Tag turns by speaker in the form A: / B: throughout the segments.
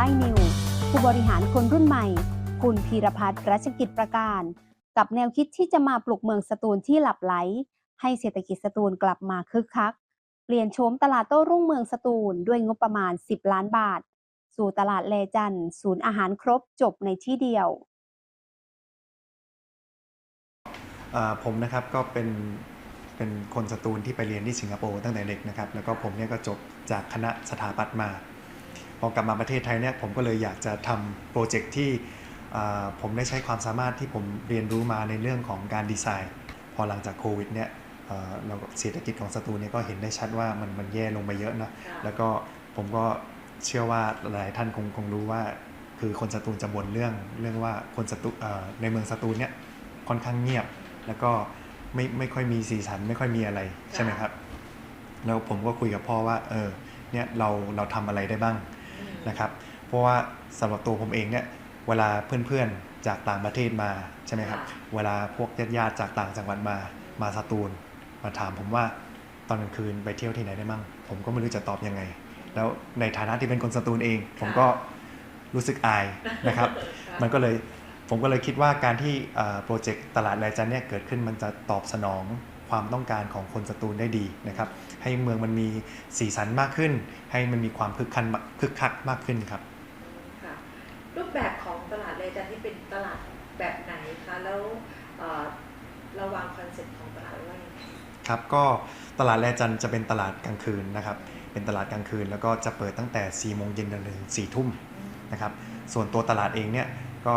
A: ต้นิว ผู้บริหารคนรุ่นใหม่ คุณพีรพัฒน์รัชกิจประการ กับแนวคิดที่จะมาปลุกเมืองสตูลที่หลับไหล ให้เศรษฐกิจสตูลกลับมาคึกคัก เปลี่ยนโฉมตลาดโต้รุ่งเมืองสตูลด้วยงบประมาณ 10 ล้านบาท สู่ตลาดแลจันศูนย์อาหารครบจบในที่เดียว
B: ผมนะครับก็เป็นเป็นคนสตูลที่ไปเรียนที่สิงคโปร์ตั้งแต่เด็กนะครับ แล้วก็ผมเนี่ยก็จบจากคณะสถาปัตย์มา พอกลับมาประเทศไทยเนี่ยผมก็เลยอยากจะทำโปรเจกต์ที่อ่าผมได้ใช้ความสามารถที่ผมเรียนรู้มาในเรื่องของการดีไซน์ พอหลังจากโควิดเนี่ยเอ่อเราเศรษฐกิจของสตูลเนี่ยก็เห็นได้ชัดว่ามันมันแย่ลงไปเยอะนะแล้วก็ผมก็เชื่อว่าหลายท่านคงคงรู้ว่าคือคนสตูลจะบ่นเรื่องเรื่องว่าคนสตูเอ่อในเมืองสตูลเนี่ยค่อนข้างเงียบ แล้วก็ไม่ไม่ค่อยมีสีสันไม่ค่อยมีอะไรใช่ไหมครับแล้วผมก็คุยกับพ่อว่าเออเนี่ยเราเราทำอะไรได้บ้างนะครับ เพราะว่าสำหรับตัวผมเองเนี่ยเวลาเพื่อนๆจากต่างประเทศมาใช่ไหมครับ เวลาพวกญาติๆจากต่างจังหวัดมามาสตูล มาถามผมว่าตอนกลางคืนไปเที่ยวที่ไหนได้มั่ง ผมก็ไม่รู้จะตอบยังไง แล้วในฐานะที่เป็นคนสตูลเอง ผมก็รู้สึกอายนะครับ มันก็เลยผมก็เลยคิดว่าการที่โปรเจกต์ตลาดแลจันเนี่ยเกิดขึ้นมันจะตอบสนองความต้องการของคนสตูลได้ดีนะครับ ให้เมืองมันมีสีสันมากขึ้น ให้มันมีความคึกคันคึกคักมากขึ้นครับ
C: ค่ะรูปแบบของ ตลาดเลจันที่เป็นตลาดแบบไหนคะแล้วเอ่อเราวางคอนเซ็ปต์ของตลาดไว้ว่ายังไง
B: ครับก็ตลาดแลจันจะเป็นตลาดกลางคืนนะครับ เป็นตลาดกลางคืนแล้วก็จะเปิดตั้งแต่4ี่โมงเย็นจนถึงสี่ทุ่มนะครับส่วนตัวตลาดเองเนี่ยก็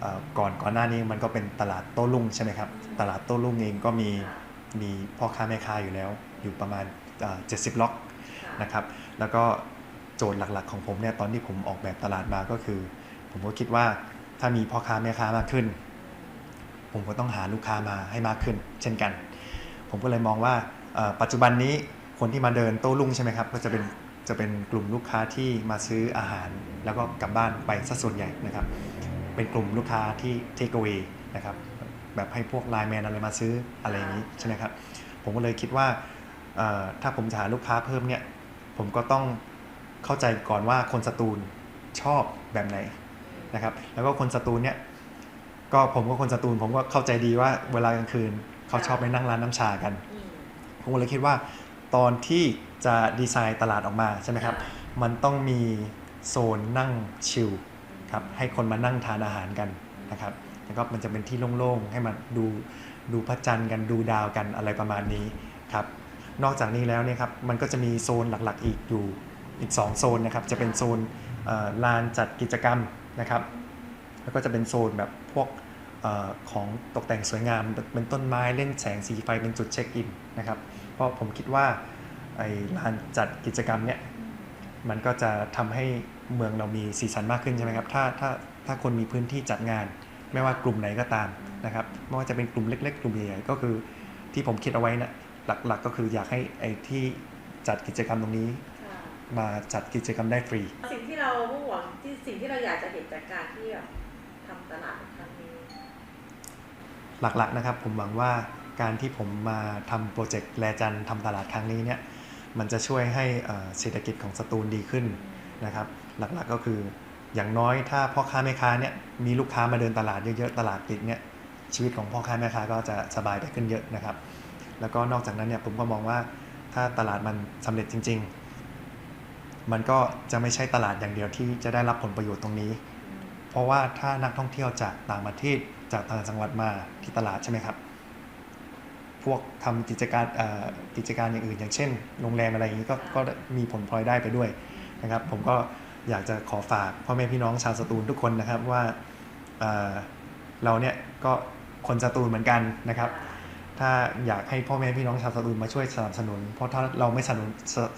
B: เอ่อก่อนก่อนหน้านี้มันก็เป็นตลาดโต้รุ่งใช่ไหมครับตลาดโต้รุ่งเองก็มีมีพ่อค้าแม่ค้าอยู่แล้ว อยู่ประมาณเจ็ดสิบล็อก
C: ค่ะ
B: นะครับแล้วก็โจทย์หลักๆของผมเนี่ยตอนที่ผมออกแบบตลาดมาก็คือ ผมก็คิดว่าถ้ามีพ่อค้าแม่ค้ามากขึ้น ผมก็ต้องหาลูกค้ามาให้มากขึ้น เช่นกัน ผมก็เลยมองว่าปัจจุบันนี้คนที่มาเดินโต้รุ่งใช่ไหมครับ ก็จะเป็นจะเป็นกลุ่มลูกค้าที่มาซื้ออาหาร แล้วก็กลับบ้านไปซะส่วนใหญ่นะครับ เป็นกลุ่มลูกค้าที่เทค e อ w a y นะครับแบบให้พวกไลน์แมนอะไรมาซื้ออะไรอย่างนี้ใช่ไหมครับ ผมก็เลยคิดว่าถ้าผมจะหาลูกค้าเพิ่มเนี่ย ผมก็ต้องเข้าใจก่อนว่าคนสตูลชอบแบบไหน นะครับ แล้วก็คนสตูลเนี่ยก็ผมก็คนสตูลผมก็เข้าใจดีว่าเวลากลางคืนเขาชอบไปนั่งร้านน้ำชากัน
C: อืม
B: ผมก็เลยคิดว่าตอนที่จะดีไซน์ตลาดออกมาใช่ไหมครับ มันต้องมีโซนนั่งชิลครับให้คนมานั่งทานอาหารกันนะครับ แล้วก็มันจะเป็นที่โล่งๆ ให้มันดูดูพระจันทร์กันดูดาวกันอะไรประมาณนี้ครับ นอกจากนี้แล้วเนี่ยครับมันก็จะมีโซนหลักๆ อีกอยู่อีก 2 โซนนะครับ จะเป็นโซนเอ่อลานจัดกิจกรรม นะครับ แล้วก็จะเป็นโซนแบบพวกออของตกแต่งสวยงามเป็นต้นไม้เล่นแสงสีไฟเป็นจุดเช็คอินนะครับ เพราะผมคิดว่าไอ้ลานจัดกิจกรรมเนี่ยมันก็จะทำให้เมืองเรามีสีสันมากขึ้นใช่ไหมครับ ถ้าถ้าถ้าคนมีพื้นที่จัดงาน ไม่ว่ากลุ่มไหนก็ตามนะครับ ไม่ว่าจะเป็นกลุ่มเล็ก ๆ กลุ่มใหญ่ๆก็คือที่ผมคิดเอาไว้นะหลักๆ ก็คืออยากให้ไอ้ที่จัดกิจกรรมตรงนี้ มาจัดกิจกรรมได้ฟรี
C: สิ่งที่ เรามุ่งหวังที่สิ่งที่เราอยากจะเห็นจากการที่แบบทำตลาดครั้งนี้
B: หลักๆนะครับผมหวังว่าการที่ผมมาทำโปรเจกต์แลจันทำตลาดครั้งนี้เนี่ยมันจะช่วยให้เอ่อเศรษฐกิจของสตูลดีขึ้นนะครับ หลักๆก็คืออย่างน้อยถ้าพ่อค้าแม่ค้าเนี่ยมีลูกค้ามาเดินตลาดเยอะๆตลาดปิดเนี่ยชีวิตของพ่อค้าแม่ค้าก็จะสบายไปขึ้นเยอะนะครับ แล้วก็นอกจากนั้นเนี่ยผมก็มองว่าถ้าตลาดมันสำเร็จจริง ๆ มันก็จะไม่ใช่ตลาดอย่างเดียวที่จะได้รับผลประโยชน์ตรงนี้ เพราะว่าถ้านักท่องเที่ยวจากต่างประเทศจากต่างจังหวัดมาที่ตลาดใช่ไหมครับ พวกทำกิจการกิจการอย่างอื่น อย่างเช่น โรงแรมอะไรอย่างนี้ก็ก็มีผลพลอยได้ไปด้วยนะครับ ผมก็อยากจะขอฝากพ่อแม่พี่น้องชาวสตูลทุกคนนะครับว่าเเราเนี่ยก็คนสตูลเหมือนกันนะครับ ถ้าอยากให้พ่อแม่พี่น้องชาวสตูลมาช่วยสนับสนุน เพราะถ้าเราไม่สนับสนุน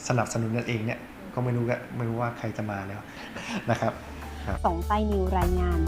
B: สนับสนุนกันเองเนี่ย ก็ไม่รู้ก็ไม่รู้ว่าใครจะมาแล้วนะครับ
A: สองใต้นิวรายงาน